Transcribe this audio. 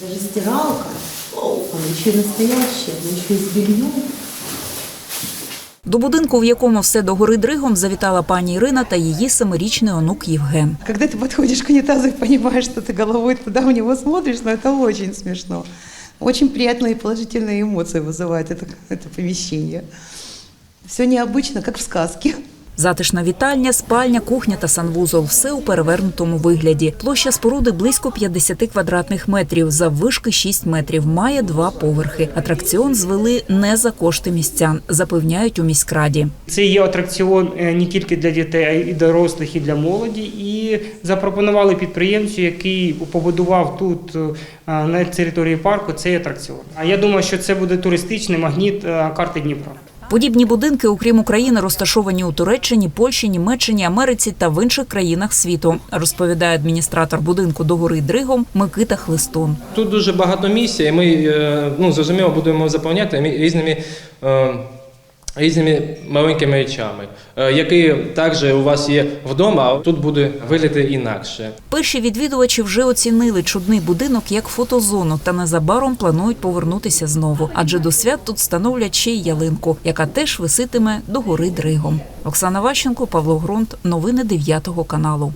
Даже стиралка. О, она еще и настоящая, она еще и с бельем. До будинку, в якому все догори дригом, завітала пані Ірина та її семирічний онук Євген. Когда ты подходишь к унитазу и понимаешь, что ты головой туда в него смотришь, но это очень смешно. Очень приятные и положительные эмоции вызывает это, это помещение. Все необычно, как в сказке. Затишна вітальня, спальня, кухня та санвузол – все у перевернутому вигляді. Площа споруди близько 50 квадратних метрів, заввишки 6 метрів, має два поверхи. Атракціон звели не за кошти містян, запевняють у міськраді. Це є атракціон е, не тільки для дітей, а й дорослих, і для молоді. І запропонували підприємцю, який побудував тут е, на території парку цей атракціон. А я думаю, що це буде туристичний магніт е, карти Дніпра. Подібні будинки, окрім України, розташовані у Туреччині, Польщі, Німеччині, Америці та в інших країнах світу, розповідає адміністратор будинку догори Дригом Микита Хлистун. Тут дуже багато місця, і ми е, ну, зрозуміло будемо заповняти різними. Різними маленькими речами, е, які також у вас є вдома, а тут буде виглядати інакше. Перші відвідувачі вже оцінили чудний будинок як фотозону та незабаром планують повернутися знову. Адже до свят тут встановлять ще й ялинку, яка теж виситиме до гори Дригом. Оксана Ващенко, Павло Грунт. Новини 9 каналу.